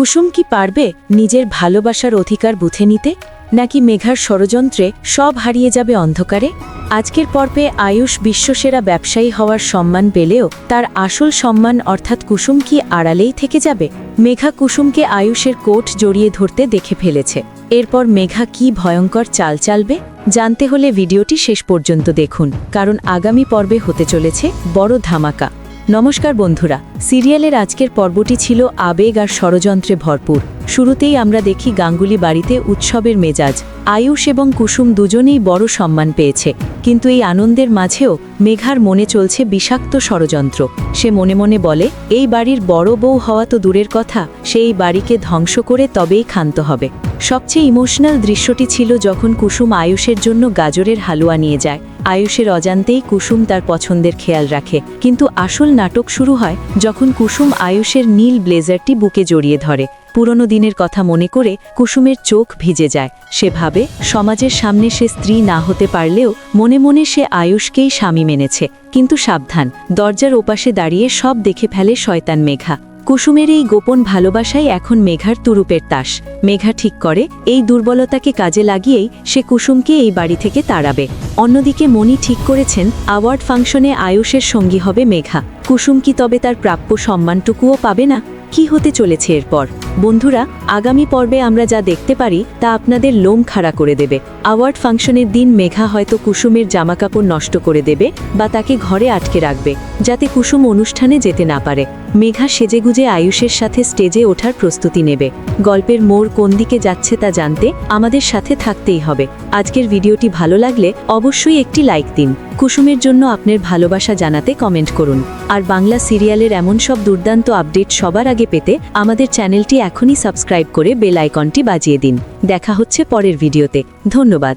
কুসুম কি পারবে নিজের ভালোবাসার অধিকার বুথে নিতে? নাকি মেঘার ষড়যন্ত্রে সব হারিয়ে যাবে অন্ধকারে? আজকের পর্বে আয়ুষ বিশ্বসেরা ব্যবসায়ী হওয়ার সম্মান পেলেও তার আসল সম্মান অর্থাৎ কুসুম কি আড়ালেই থেকে যাবে? মেঘা কুসুমকে আয়ুষের কোট জড়িয়ে ধরতে দেখে ফেলেছে। এরপর মেঘা কি ভয়ঙ্কর চাল চালবে? জানতে হলে ভিডিওটি শেষ পর্যন্ত দেখুন, কারণ আগামী পর্বে হতে চলেছে বড় ধামাকা। নমস্কার বন্ধুরা, সিরিয়ালের আজকের পর্বটি ছিল আবেগ আর ষড়যন্ত্রে ভরপুর। শুরুতেই আমরা দেখি গাঙ্গুলি বাড়িতে উৎসবের মেজাজ। আয়ুষ এবং কুসুম দুজনেই বড় সম্মান পেয়েছে। কিন্তু এই আনন্দের মাঝেও মেঘার মনে চলছে বিষাক্ত ষড়যন্ত্র। সে মনে মনে বলে, এই বাড়ির বড় বউ হওয়া তো দূরের কথা সে এই বাড়িকে ধ্বংস করে তবেই ক্ষান্ত হবে। সবচেয়ে ইমোশনাল দৃশ্যটি ছিল যখন কুসুম আয়ুষের জন্য গাজরের হালুয়া নিয়ে যায়। আয়ুষের অজান্তেই কুসুম তার পছন্দের খেয়াল রাখে। কিন্তু আসল নাটক শুরু হয় যখন কুসুম আয়ুষের নীল ব্লেজারটি বুকে জড়িয়ে ধরে। পুরনো দিনের কথা মনে করে কুসুমের চোখ ভিজে যায়। সে ভাবে, সমাজের সামনে সে স্ত্রী না হতে পারলেও মনে মনে সে আয়ুষকেই স্বামী মেনেছে। কিন্তু সাবধান, দরজার ওপাশে দাঁড়িয়ে সব দেখে ফেলে শয়তান মেঘা। কুসুমের এই গোপন ভালোবাসাই এখন মেঘার তুরুপের তাস। মেঘা ঠিক করে, এই দুর্বলতাকে কাজে লাগিয়েই সে কুসুমকে এই বাড়ি থেকে তাড়াবে। অন্যদিকে মনি ঠিক করেছেন, অ্যাওয়ার্ড ফাংশনে আয়ুষের সঙ্গী হবে মেঘা। কুসুম কি তবে তার প্রাপ্য সম্মানটুকুও পাবে না? কি হতে চলেছে এরপর? বন্ধুরা, আগামী পর্বে আমরা যা দেখতে পারি তা আপনাদের লোম খাড়া করে দেবে। অ্যাওয়ার্ড ফাংশনের দিন মেঘা হয়তো কুসুমের জামাকাপড় নষ্ট করে দেবে বা তাকে ঘরে আটকে রাখবে, যাতে কুসুম অনুষ্ঠানে যেতে না পারে। মেঘা সেজেগুজে আয়ুষের সাথে স্টেজে ওঠার প্রস্তুতি নেবে। গল্পের মোড় কোন দিকে যাচ্ছে তা জানতে আমাদের সাথে থাকতেই হবে। আজকের ভিডিওটি ভালো লাগলে অবশ্যই একটি লাইক দিন। কুসুমের জন্য আপনার ভালোবাসা জানাতে কমেন্ট করুন। আর বাংলা সিরিয়ালের এমন সব দুর্দান্ত আপডেট সবার আগে পেতে আমাদের চ্যানেলটি এখনই সাবস্ক্রাইব করে বেল আইকনটি বাজিয়ে দিন। দেখা হচ্ছে পরের ভিডিওতে। ধন্যবাদ।